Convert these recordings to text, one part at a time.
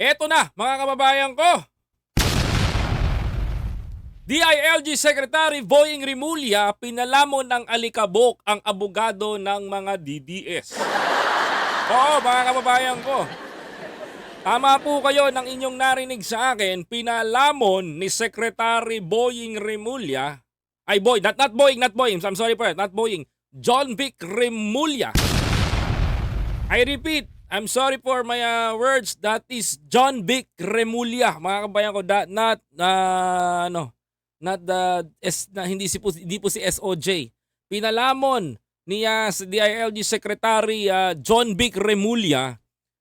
Eto na, mga kababayan ko. DILG Secretary Boying Rimulya pinalamon ng alikabok ang abogado ng mga DDS. Oo, mga kababayan ko. Tama po kayo ng inyong narinig sa akin, pinalamon ni Secretary Boying Rimulya, ay boy, not, not Boying, not Boying, I'm sorry po, not Boying, John Vic Rimulya. I repeat, I'm sorry for my uh, words, that is John Vic Rimulya, mga kababayan ko, that, not, uh, ano, not the, S, na, hindi, si po, hindi po si SOJ. Pinalamon ni uh, DILG Secretary uh, John Vic Remulla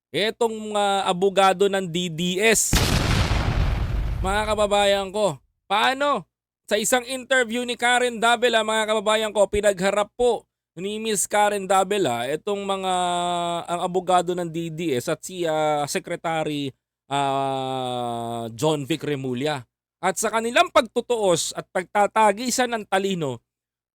etong uh, abogado ng DDS. Mga kababayan ko, paano? Sa isang interview ni Karen Davila, mga kababayan ko, pinagharap po ni Miss Karen Davila itong mga ang abogado ng DDS at si uh, Secretary uh, John Vic Remulla. At sa kanilang pagtutuos at pagtatagisan ng talino,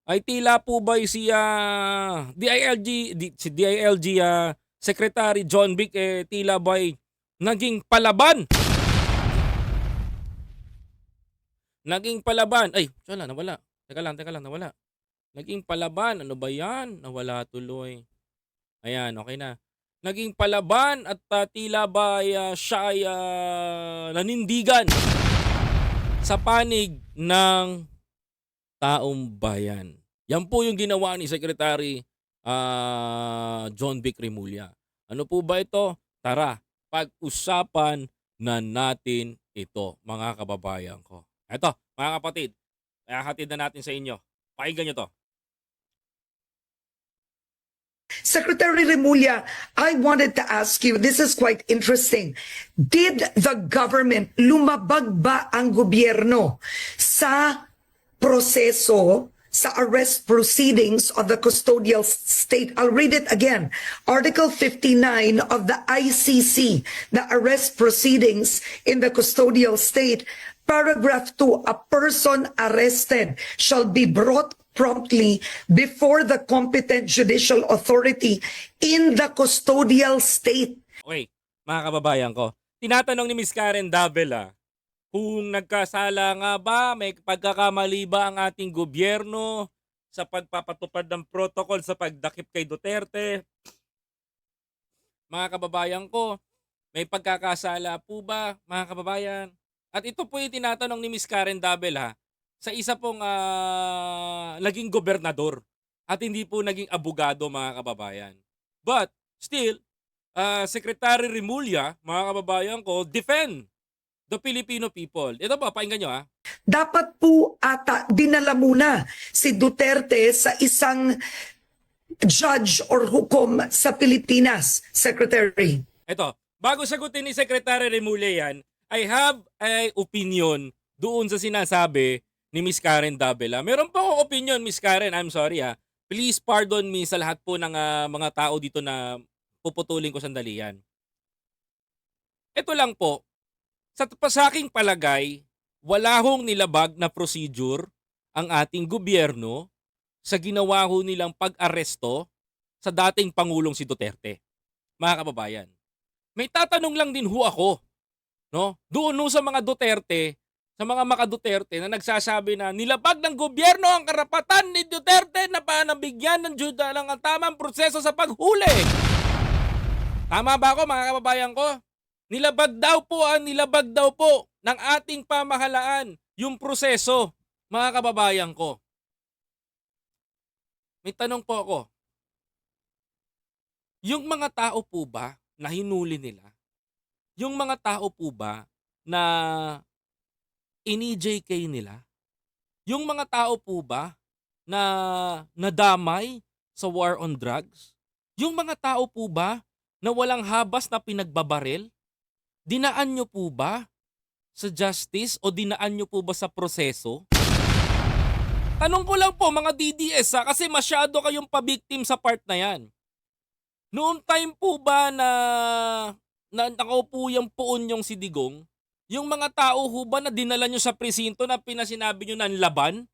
ay tila po ba si uh, DILG, di, si DILG uh, Secretary John Vic eh, tila ba'y naging palaban? Naging palaban. Ay, wala, nawala. Teka lang, teka lang, nawala. Naging palaban. Ano ba yan? Nawala tuloy. Ayan, okay na. Naging palaban at uh, tila ba uh, siya ay uh, nanindigan sa panig ng taong bayan. Yan po yung ginawa ni Secretary uh, John Vic Remulla. Ano po ba ito? Tara, pag-usapan na natin ito, mga kababayan ko. Ito, mga kapatid, hatid na natin sa inyo. Pakinggan nyo to. Secretary Remulla, I wanted to ask you, this is quite interesting. Did the government, lumabag ba ang gobyerno sa proseso sa arrest proceedings of the custodial state? I'll read it again. Article 59 of the ICC, the arrest proceedings in the custodial state, paragraph 2, a person arrested shall be brought promptly before the competent judicial authority in the custodial state. Okay, mga kababayan ko. Tinatanong ni Miss Karen Davila kung nagkasala nga ba, may pagkakamali ba ang ating gobyerno sa pagpapatupad ng protocol sa pagdakip kay Duterte. Mga kababayan ko, may pagkakasala po ba, mga kababayan? At ito po yung tinatanong ni Miss Karen Davila sa isa pong ah, naging gobernador at hindi po naging abogado mga kababayan. But still, ah, Secretary Remulla, mga kababayan ko, defend the Filipino people. Ito po, pakinggan nyo ha. Dapat po ata dinala muna si Duterte sa isang judge or hukom sa Pilipinas, Secretary. Ito, bago sagutin ni Secretary Remulla yan, I have a opinion doon sa sinasabi ni Miss Karen Davila. Meron pa akong opinion, Miss Karen. I'm sorry ha. Please pardon me sa lahat po ng ah, mga tao dito na puputulin ko sandali yan. Ito lang po, sa, sa aking palagay, wala hong nilabag na procedure ang ating gobyerno sa ginawa ho nilang pag-aresto sa dating Pangulong si Duterte. Mga kababayan, may tatanong lang din ho ako. No? Doon ho sa mga Duterte, sa mga maka Duterte na nagsasabi na nilabag ng gobyerno ang karapatan ni Duterte na panabigyan ng juda ng ang tamang proseso sa paghuli. Tama ba ako mga kababayan ko? Nilabag daw po ang nilabag daw po ng ating pamahalaan yung proseso, mga kababayan ko. May tanong po ako. Yung mga tao po ba na hinuli nila, yung mga tao po ba na ini-JK nila, yung mga tao po ba na nadamay sa war on drugs, yung mga tao po ba na walang habas na pinagbabaril, dinaan nyo po ba sa justice o dinaan nyo po ba sa proseso? Tanong ko lang po mga DDS ha, kasi masyado kayong pabiktim sa part na yan. Noong time po ba na, na nakaupo yung puon yung si Digong, yung mga tao ho ba na dinala nyo sa presinto na pinasinabi nyo ng laban?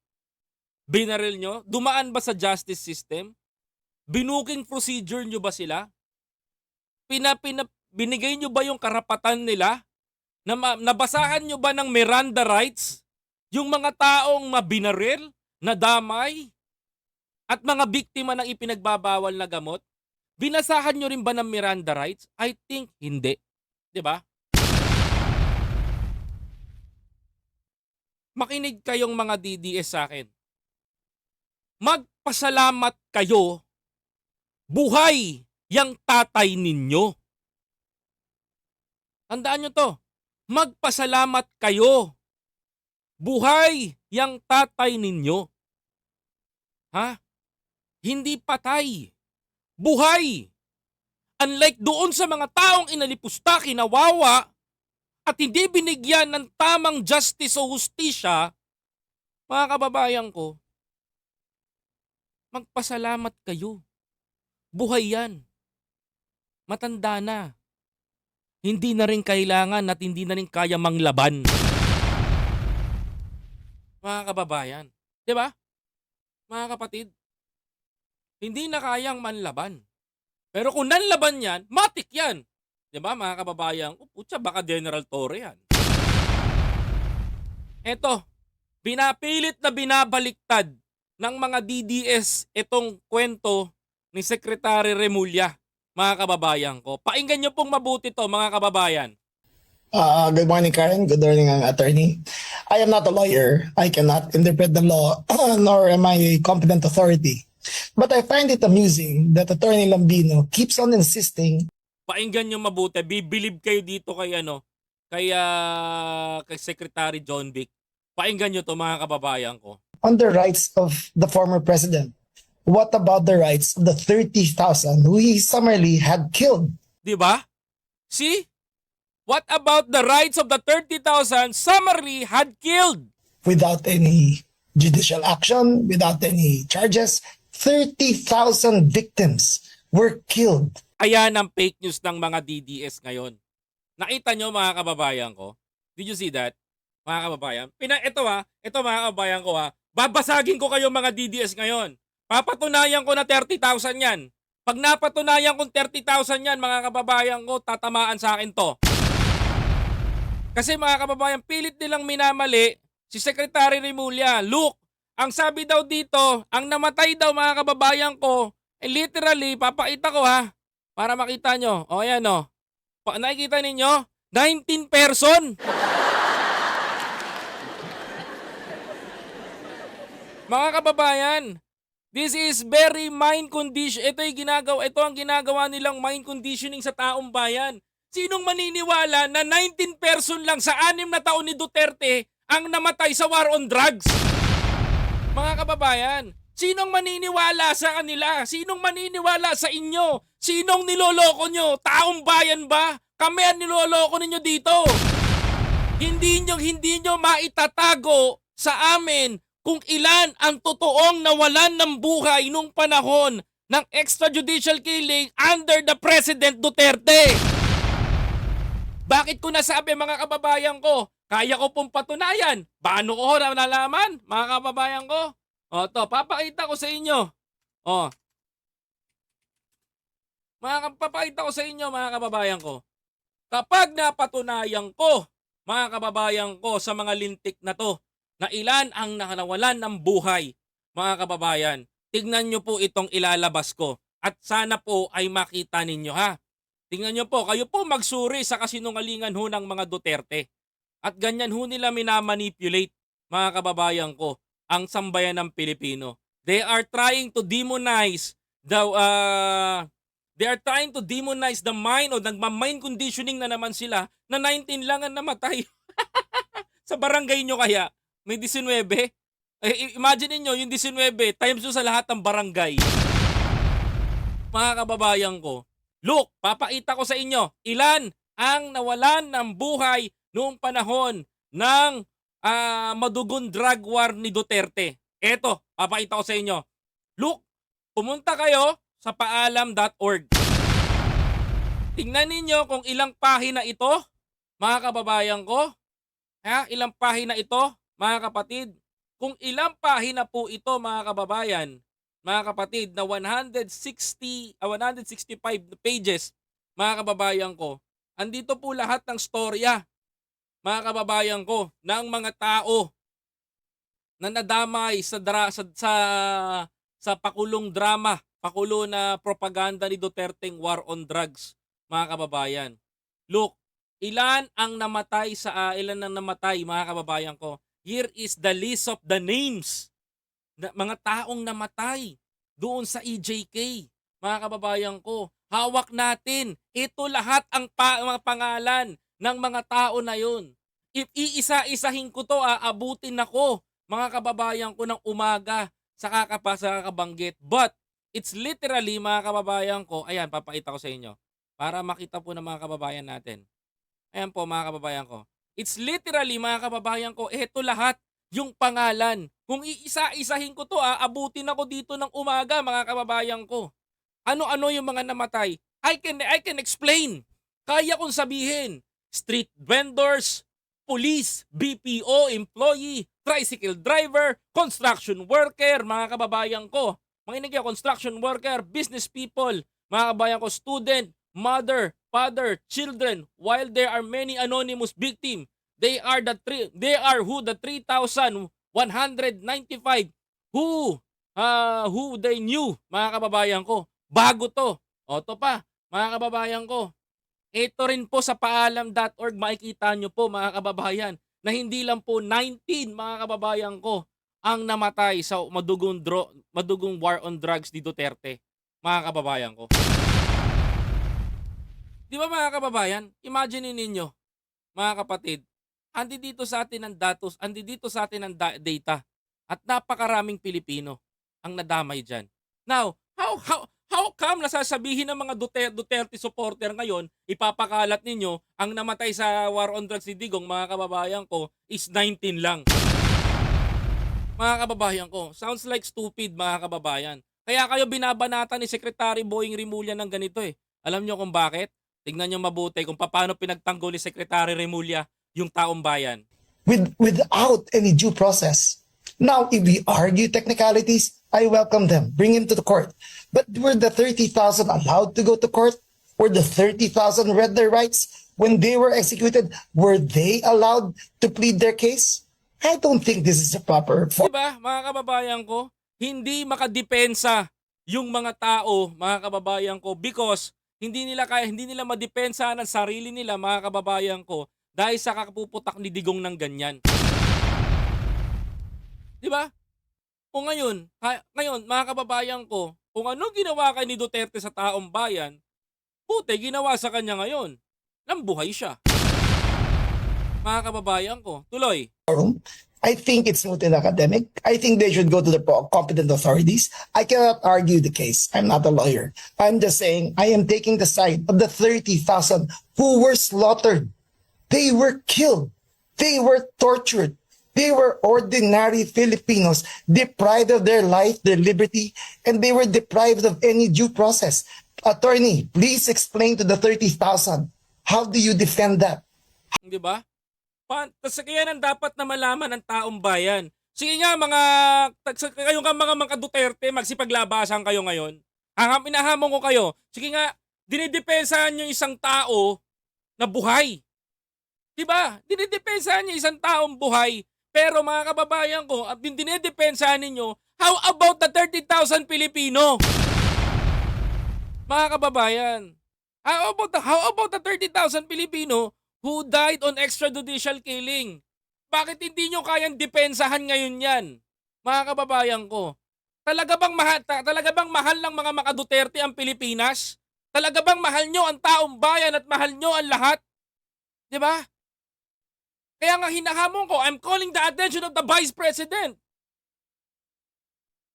Binaril nyo? Dumaan ba sa justice system? Binuking procedure nyo ba sila? Pina, pina, binigay nyo ba yung karapatan nila? Na nabasahan nyo ba ng Miranda rights? Yung mga taong mabinaril, nadamay, at mga biktima ng ipinagbabawal na gamot? Binasahan nyo rin ba ng Miranda rights? I think hindi. 'Di ba? Makinig kayong mga DDS sa akin. Magpasalamat kayo. Buhay yang tatay ninyo. Tandaan nyo to. Magpasalamat kayo. Buhay yang tatay ninyo. Ha? Hindi patay. Buhay. Unlike doon sa mga taong inalipusta, kinawawa, at hindi binigyan ng tamang justice o hustisya, mga kababayan ko, magpasalamat kayo. Buhay yan. Matanda na. Hindi na rin kailangan at hindi na rin kaya manglaban. Mga kababayan. 'Di ba? Mga kapatid. Hindi na kayang manlaban. Pero kung nanlaban yan, matik yan. 'Di ba mga kababayan? O putya, baka General Torre yan. Eto, binapilit na binabaliktad ng mga DDS itong kwento ni Secretary Remulla, mga kababayan ko. Painggan nyo pong mabuti to, mga kababayan. Uh, good morning, Karen. Good morning, uh, attorney. I am not a lawyer. I cannot interpret the law, nor am I a competent authority. But I find it amusing that Attorney Lambino keeps on insisting Painggan nyo mabuti. Bibilib kayo dito kay ano, kay, ah, kay Secretary John Vic. Painggan nyo to, mga kababayan ko. on the rights of the former president. What about the rights of the 30,000 who he summarily had killed? Di ba? See? What about the rights of the 30,000 summarily had killed? without any judicial action, without any charges. 30,000 victims were killed. Ayan ang fake news ng mga DDS ngayon. Nakita nyo mga kababayan ko? Did you see that? Mga kababayan. Pina, ito ha, ito mga kababayan ko ha. Babasagin ko kayo mga DDS ngayon. Papatunayan ko na 30,000 yan. Pag napatunayan kong 30,000 yan, mga kababayan ko, tatamaan sa akin to. Kasi mga kababayan, pilit nilang minamali si Secretary Remulla. Look, ang sabi daw dito, ang namatay daw mga kababayan ko, eh, literally, papakita ko ha, para makita nyo. O yan o. Pa, nakikita ninyo? 19 person. Mga kababayan, this is very mind condition. Ito yung ginagawa, ito ang ginagawa nilang mind conditioning sa taong bayan. Sinong maniniwala na 19 person lang sa anim na taon ni Duterte ang namatay sa war on drugs? Mga kababayan, sinong maniniwala sa kanila? Sinong maniniwala sa inyo? Sinong niloloko nyo? Taong bayan ba? Kami ang niloloko ninyo dito. Hindi nyo, hindi nyo maitatago sa amin kung ilan ang totoong nawalan ng buhay nung panahon ng extrajudicial killing under the President Duterte. Bakit ko nasabi mga kababayan ko? Kaya ko pong patunayan. Paano ko na nalaman, mga kababayan ko? O to, papakita ko sa inyo. O. Mga papakita ko sa inyo, mga kababayan ko. Kapag napatunayan ko, mga kababayan ko, sa mga lintik na to, na ilan ang nakanawalan ng buhay, mga kababayan, tignan nyo po itong ilalabas ko. At sana po ay makita ninyo ha. Tingnan nyo po, kayo po magsuri sa kasinungalingan ho ng mga Duterte. At ganyan ho nila minamanipulate, mga kababayan ko, ang sambayan ng Pilipino. They are trying to demonize the uh, they are trying to demonize the mind o nagma-mind conditioning na naman sila na 19 lang ang namatay. sa barangay nyo kaya, may 19. Eh, imagine niyo yung 19 times yun sa lahat ng barangay. Mga kababayan ko, Look, papakita ko sa inyo ilan ang nawalan ng buhay noong panahon ng ah, madugon drug war ni Duterte. Eto, papakita ko sa inyo. Look, pumunta kayo sa paalam.org. Tingnan ninyo kung ilang pahina ito, mga kababayan ko. Ha? Ilang pahina ito, mga kapatid. Kung ilang pahina po ito, mga kababayan, mga kapatid, na 160, ah, 165 pages, mga kababayan ko, andito po lahat ng storya, mga kababayan ko, ng mga tao na nadamay sa, dra- sa, sa, sa pakulong drama, pakulo na propaganda ni Duterteng war on drugs, mga kababayan. Look, ilan ang namatay sa, ah, ilan ang namatay, mga kababayan ko. Here is the list of the names na mga taong namatay doon sa EJK, mga kababayan ko. Hawak natin. Ito lahat ang pa, mga pangalan ng mga tao na yun. If iisa-isahin ko to, aabutin ako, mga kababayan ko ng umaga sa kakapa sa kakabanggit. But, it's literally, mga kababayan ko, ayan, papakita ko sa inyo. Para makita po ng mga kababayan natin. Ayan po, mga kababayan ko. It's literally, mga kababayan ko, eto lahat yung pangalan. Kung iisa-isahin ko to, aabutin ako dito ng umaga, mga kababayan ko. Ano-ano yung mga namatay? I can I can explain. Kaya kong sabihin. Street vendors, police, BPO employee, tricycle driver, construction worker, mga kababayan ko. Makinig kayo, construction worker, business people, mga kababayan ko, student, mother, father, children, while there are many anonymous victims, they are the three, they are who the 3,195 who uh, who they knew, mga kababayan ko. Bago to. O to pa, mga kababayan ko. Ito rin po sa paalam.org makikita nyo po mga kababayan na hindi lang po 19 mga kababayan ko ang namatay sa madugong, dro, madugong war on drugs ni Duterte. Mga kababayan ko. Di ba mga kababayan? Imagine ninyo, mga kapatid, andi dito sa atin ang datos, andi dito sa atin ang da- data at napakaraming Pilipino ang nadamay dyan. Now, how, how, how come nasasabihin ng mga Duterte, Duterte supporter ngayon, ipapakalat ninyo, ang namatay sa war on drugs ni Digong, mga kababayan ko, is 19 lang. Mga kababayan ko, sounds like stupid mga kababayan. Kaya kayo binabanatan ni Secretary Boying Rimulya ng ganito eh. Alam nyo kung bakit? Tingnan nyo mabuti kung paano pinagtanggol ni Secretary Rimulya yung taong bayan. with without any due process. Now, if we argue technicalities, I welcome them. Bring him to the court. But were the 30,000 allowed to go to court? Were the 30,000 read their rights? When they were executed, were they allowed to plead their case? I don't think this is the proper form. ba, mga kababayan ko, hindi makadepensa yung mga tao, mga kababayan ko, because hindi nila kaya, hindi nila madepensa ng sarili nila, mga kababayan ko, dahil sa kakapuputak ni Digong ng ganyan. Di ba? O ngayon, ka- ngayon, mga kababayan ko, kung ano ginawa kay ni Duterte sa taong bayan, puti, ginawa sa kanya ngayon. Nambuhay siya. Mga kababayan ko, tuloy. I think it's not an academic. I think they should go to the competent authorities. I cannot argue the case. I'm not a lawyer. I'm just saying I am taking the side of the 30,000 who were slaughtered. They were killed. They were tortured. They were ordinary Filipinos deprived of their life, their liberty, and they were deprived of any due process. Attorney, please explain to the 30,000. How do you defend that? Di ba? Tas kaya nang dapat na malaman ng taong bayan. Sige nga mga, tag- sa- kayo nga mga mga Duterte, magsipaglabasan kayo ngayon. Ang pinahamon ko kayo, sige nga, dinidepensahan nyo isang tao na buhay. Di ba? Dinidepensahan nyo isang taong buhay. Pero mga kababayan ko, at din dinidepensahan ninyo, how about the 30,000 Pilipino? Mga kababayan, how about the, how about the 30,000 Pilipino who died on extrajudicial killing. Bakit hindi nyo kayang depensahan ngayon yan? Mga kababayan ko, talaga bang mahal, ta- talaga bang mahal ng mga makaduterte ang Pilipinas? Talaga bang mahal nyo ang taong bayan at mahal nyo ang lahat? Di ba? Kaya nga hinahamon ko, I'm calling the attention of the Vice President.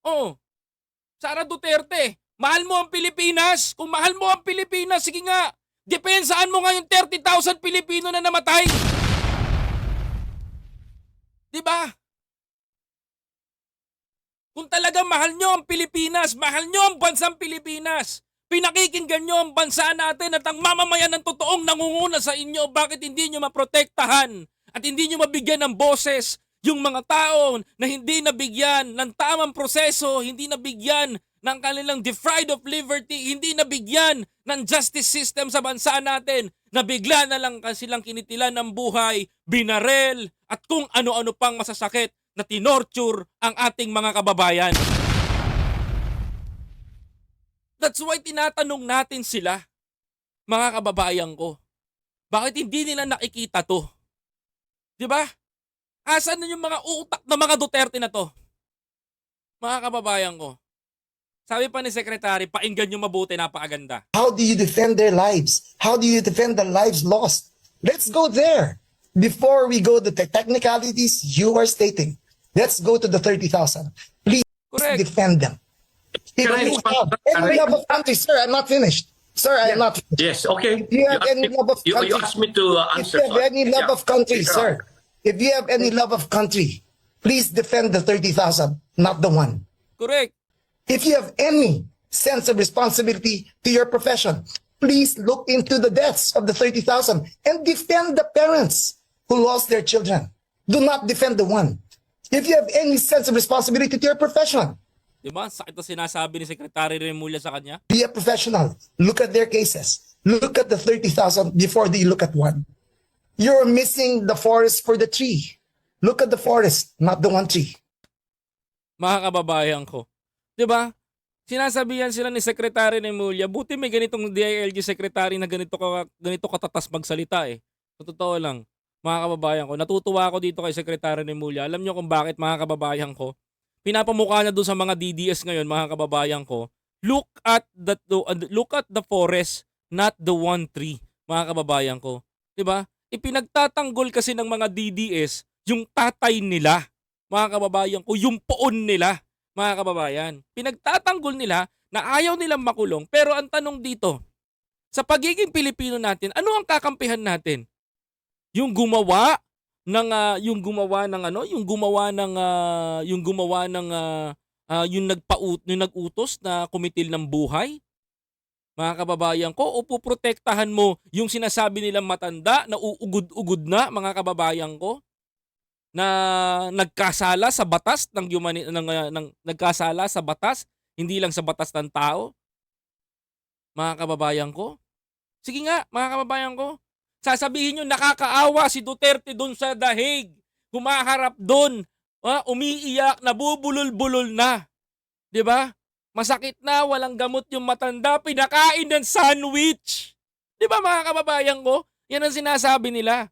Oh, Sara Duterte, mahal mo ang Pilipinas? Kung mahal mo ang Pilipinas, sige nga, Depensaan mo nga yung 30,000 Pilipino na namatay. Di ba? Kung talagang mahal nyo ang Pilipinas, mahal nyo ang bansang Pilipinas, pinakikinggan nyo ang bansa natin at ang mamamayan ng totoong nangunguna sa inyo, bakit hindi nyo maprotektahan at hindi nyo mabigyan ng boses yung mga tao na hindi nabigyan ng tamang proseso, hindi nabigyan ng kanilang deprived of liberty, hindi nabigyan ng justice system sa bansa natin, na bigla na lang silang kinitilan ng buhay, binarel, at kung ano-ano pang masasakit na tinorture ang ating mga kababayan. That's why tinatanong natin sila, mga kababayan ko, bakit hindi nila nakikita to? 'Di ba? Asan na yung mga utak ng mga Duterte na to? Mga kababayan ko. Sabi pa ni Secretary, painggan nyo mabuti, napakaganda. How do you defend their lives? How do you defend the lives lost? Let's go there. Before we go to the technicalities you are stating, let's go to the 30,000. Please Correct. defend them. If Can I you respond? have any Can I- love of country, sir, I'm not finished. Sir, I'm not. Yes, okay. If you have asked any me- love of you, you country- asked me to uh, If answer. you have so- any love yeah. of country, Yeah. sir, if you have any love of country, please defend the 30,000, not the one. Correct. If you have any sense of responsibility to your profession, please look into the deaths of the 30,000 and defend the parents who lost their children. Do not defend the one. If you have any sense of responsibility to your profession, Di ba? Sakit na sinasabi ni Secretary Remulla sa kanya. be a professional. Look at their cases. Look at the 30,000 before you look at one. You're missing the forest for the tree. Look at the forest, not the one tree. Mga kababayan ko. Di ba? Sinasabihan sila ni Secretary Remulla, buti may ganitong DILG Secretary na ganito, ka, ganito katatas magsalita eh. Sa totoo lang, mga kababayan ko, natutuwa ako dito kay Secretary Remulla. Alam nyo kung bakit mga kababayan ko? Pinapamukha na doon sa mga DDS ngayon, mga kababayan ko. Look at the look at the forest, not the one tree, mga kababayan ko. 'Di ba? Ipinagtatanggol kasi ng mga DDS yung tatay nila, mga kababayan ko, yung poon nila, mga kababayan. Pinagtatanggol nila na ayaw nilang makulong. Pero ang tanong dito, sa pagiging Pilipino natin, ano ang kakampihan natin? Yung gumawa ng ah, yung gumawa ng ano, yung gumawa ng ah, yung gumawa ng ah, ah, yung nagpaut yung nagutos na kumitil ng buhay? Mga kababayan ko, o puprotektahan mo yung sinasabi nilang matanda na uugod-ugod na mga kababayan ko? na nagkasala sa batas ng humani- ng, uh, ng nagkasala sa batas, hindi lang sa batas ng tao. Mga kababayan ko. Sige nga, mga kababayan ko. Sasabihin nyo, nakakaawa si Duterte doon sa dahig. Humaharap doon. Ah, umiiyak, nabubulol-bulol na. ba? Masakit na, walang gamot yung matanda, pinakain ng sandwich. 'Di ba mga kababayan ko? Yan ang sinasabi nila.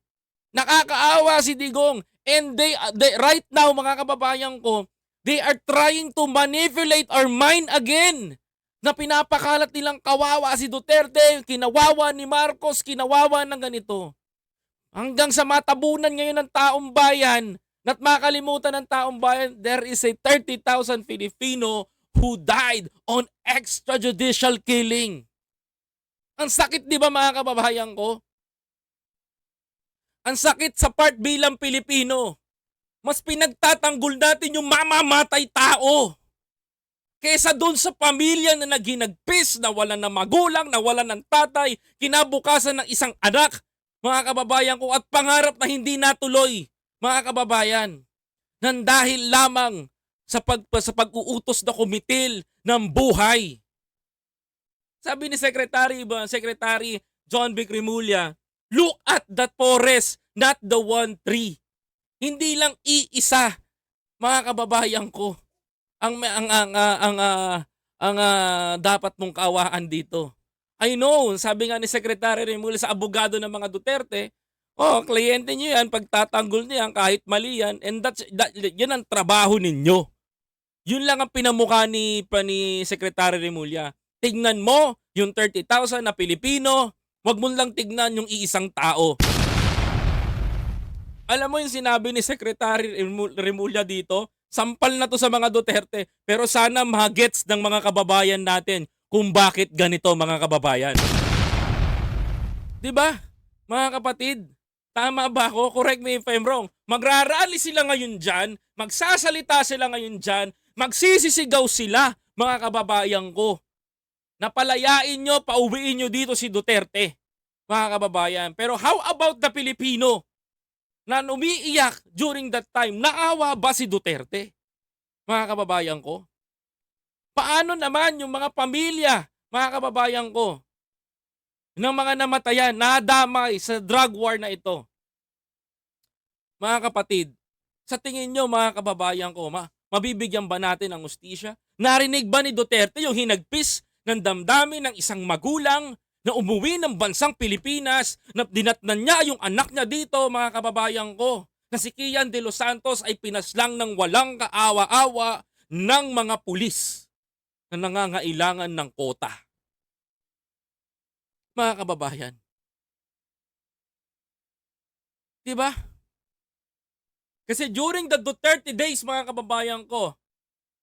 Nakakaawa si Digong. And they, they right now mga kababayan ko, they are trying to manipulate our mind again. Na pinapakalat nilang kawawa si Duterte, kinawawa ni Marcos, kinawawa ng ganito. Hanggang sa matabunan ngayon ng taong bayan, at makalimutan ng taong bayan, there is a 30,000 Filipino who died on extrajudicial killing. Ang sakit di ba mga kababayan ko? Ang sakit sa part bilang Pilipino. Mas pinagtatanggol natin yung mamamatay tao. Kesa doon sa pamilya na naghinagpis, na wala ng magulang, na wala ng tatay, kinabukasan ng isang anak, mga kababayan ko, at pangarap na hindi natuloy, mga kababayan, nang dahil lamang sa, pag, sa pag-uutos na kumitil ng buhay. Sabi ni Secretary, Secretary John Remulla, look at that forest, not the one tree. Hindi lang iisa, mga kababayan ko, ang ang ang ang ang, ah, ang ah, dapat mong kaawaan dito. I know, sabi nga ni Secretary Remulla sa abogado ng mga Duterte, oh, kliyente niyo yan, pagtatanggol niyan kahit mali yan, and that's, that, yan ang trabaho ninyo. Yun lang ang pinamukha ni, pa ni Secretary Remulla. Tignan mo yung 30,000 na Pilipino, wag mo lang tignan yung iisang tao. Alam mo yung sinabi ni Secretary Remu- Remulla dito? Sampal na to sa mga Duterte. Pero sana magets ng mga kababayan natin kung bakit ganito mga kababayan. 'Di ba? Mga kapatid, tama ba ako? Correct me if I'm wrong. Magrarally sila ngayon dyan, magsasalita sila ngayon dyan, magsisisigaw sila, mga kababayan ko. Napalayain nyo, pauwiin nyo dito si Duterte, mga kababayan. Pero how about the Filipino? Na umiiyak during that time, naawa ba si Duterte? Mga kababayan ko? Paano naman yung mga pamilya, mga kababayan ko, ng mga namatayan, nadamay sa drug war na ito? Mga kapatid, sa tingin nyo mga kababayan ko, ma, mabibigyan ba natin ang ustisya? Narinig ba ni Duterte yung hinagpis ng damdamin ng isang magulang na umuwi ng bansang Pilipinas na dinatnan niya yung anak niya dito mga kababayan ko na si Kian de los Santos ay pinaslang ng walang kaawa-awa ng mga pulis na nangangailangan ng kota. Mga kababayan. Diba? Kasi during the Duterte days, mga kababayan ko,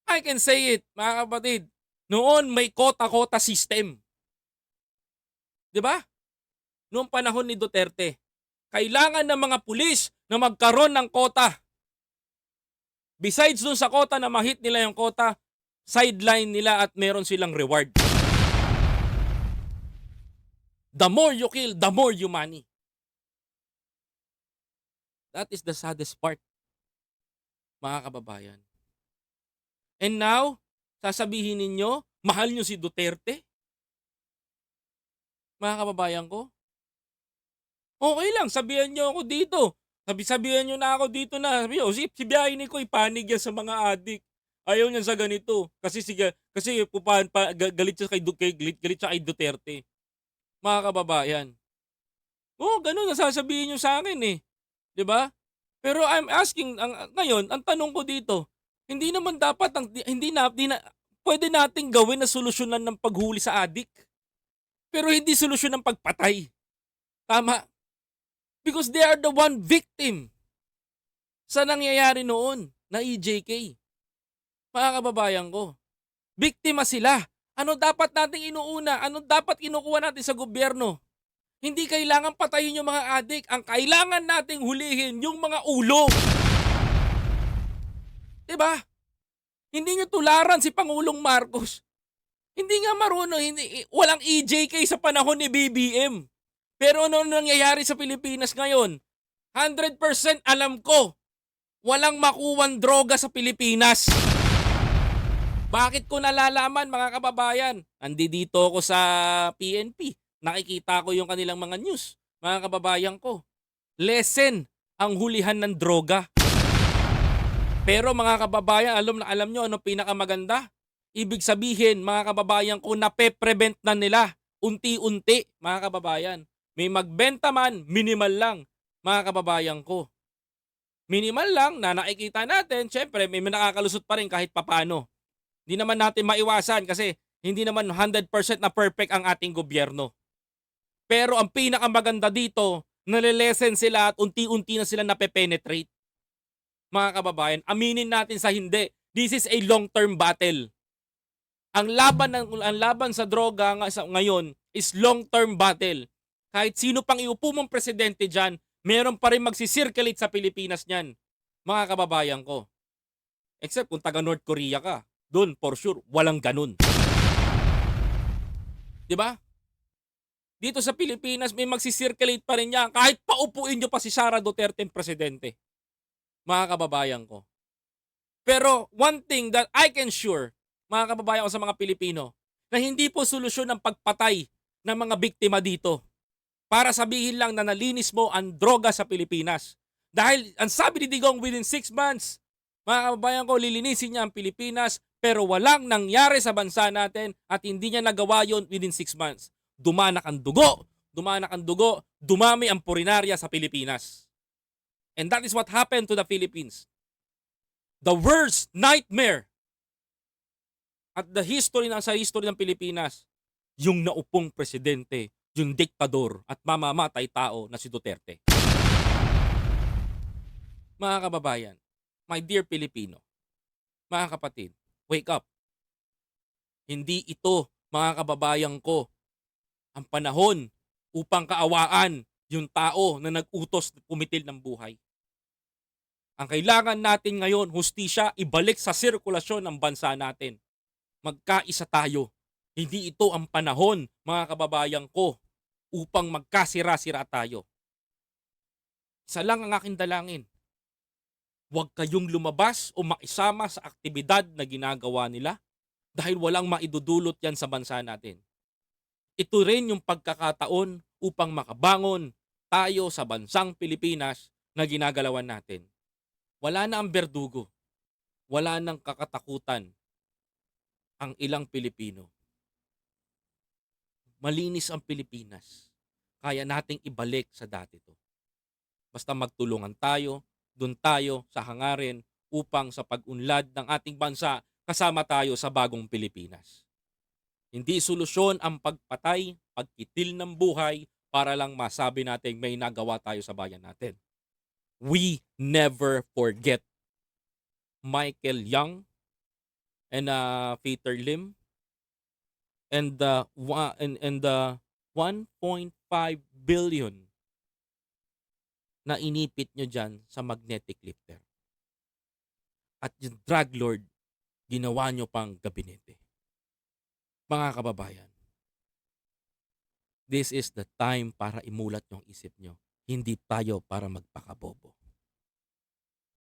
I can say it, mga kapatid, noon may kota-kota system. Di ba? Noong panahon ni Duterte, kailangan ng mga pulis na magkaroon ng kota. Besides dun sa kota na mahit nila yung kota, sideline nila at meron silang reward. The more you kill, the more you money. That is the saddest part, mga kababayan. And now, sasabihin ninyo, mahal nyo si Duterte? Mga kababayan ko? Okay lang, sabihan nyo ako dito. Sabi sabihan nyo na ako dito na. Sabi, oh, si, si biyahe ni ko, ipanig yan sa mga adik. Ayaw niyan sa ganito. Kasi sige, kasi pupahan pa, ga- galit siya kay, kay galit, galit siya kay Duterte. Mga kababayan. Oo, oh, ganun ang sasabihin nyo sa akin eh. 'Di ba? Pero I'm asking ang ngayon, ang tanong ko dito, hindi naman dapat ang hindi na, hindi na pwede nating gawin na solusyonan ng paghuli sa adik. Pero hindi solusyon ng pagpatay. Tama. Because they are the one victim sa nangyayari noon na EJK. Mga kababayan ko. Biktima sila. Ano dapat nating inuuna? Ano dapat kinukuha natin sa gobyerno? Hindi kailangan patayin yung mga adik. Ang kailangan nating hulihin yung mga ulo. 'Di ba? Hindi nyo tularan si Pangulong Marcos. Hindi nga marunong, hindi, walang EJK sa panahon ni BBM. Pero ano nangyayari sa Pilipinas ngayon? 100% alam ko, walang makuwang droga sa Pilipinas. Bakit ko nalalaman mga kababayan? Andi dito ako sa PNP. Nakikita ko yung kanilang mga news. Mga kababayan ko. Lesson ang hulihan ng droga. Pero mga kababayan, alam na alam nyo ano pinakamaganda? Ibig sabihin, mga kababayan ko, nape-prevent na nila. Unti-unti, mga kababayan. May magbenta man, minimal lang, mga kababayan ko. Minimal lang na nakikita natin, syempre may nakakalusot pa rin kahit papano. Hindi naman natin maiwasan kasi hindi naman 100% na perfect ang ating gobyerno. Pero ang pinakamaganda dito, nalilesen sila at unti-unti na sila nape-penetrate. Mga kababayan, aminin natin sa hindi. This is a long-term battle. Ang laban ng ang laban sa droga ngayon is long-term battle. Kahit sino pang iupo mong presidente diyan, meron pa rin magsisirculate sa Pilipinas niyan. Mga kababayan ko. Except kung taga North Korea ka. Doon, for sure, walang ganun. 'Di ba? Dito sa Pilipinas, may magsisirculate pa rin yan kahit paupuin nyo pa si Sara Duterte presidente. Mga kababayan ko. Pero one thing that I can sure, mga kababayan ko sa mga Pilipino, na hindi po solusyon ang pagpatay ng mga biktima dito para sabihin lang na nalinis mo ang droga sa Pilipinas. Dahil ang sabi ni Digong within 6 months, mga kababayan ko, lilinisin niya ang Pilipinas pero walang nangyari sa bansa natin at hindi niya nagawa yon within 6 months. Dumanak ang dugo, dumanak ang dugo, dumami ang purinarya sa Pilipinas. And that is what happened to the Philippines. The worst nightmare at the history na sa history ng Pilipinas, yung naupong presidente, yung diktador at mamamatay tao na si Duterte. Mga kababayan, my dear Filipino, mga kapatid, wake up. Hindi ito, mga kababayan ko, ang panahon upang kaawaan yung tao na nag-utos pumitil ng buhay. Ang kailangan natin ngayon, hustisya, ibalik sa sirkulasyon ng bansa natin. Magkaisa tayo. Hindi ito ang panahon, mga kababayan ko, upang magkasira-sira tayo. Isa lang ang aking dalangin. Huwag kayong lumabas o makisama sa aktibidad na ginagawa nila Dahil walang maidudulot yan sa bansa natin. Ito rin yung pagkakataon upang makabangon tayo sa bansang Pilipinas na ginagalawan natin. Wala na ang berdugo. Wala nang kakatakutan ang ilang Pilipino. Malinis ang Pilipinas. Kaya nating ibalik sa dati to. Basta magtulungan tayo, dun tayo sa hangarin upang sa pag-unlad ng ating bansa, kasama tayo sa bagong Pilipinas. Hindi solusyon ang pagpatay, pagkitil ng buhay para lang masabi natin may nagawa tayo sa bayan natin. We never forget Michael Young and uh, Peter Lim and the wa- and, and the 1.5 billion na inipit nyo dyan sa magnetic lifter. At yung drug lord, ginawa nyo pang gabinete. Mga kababayan, this is the time para imulat yung isip nyo. Hindi tayo para magpakabobo.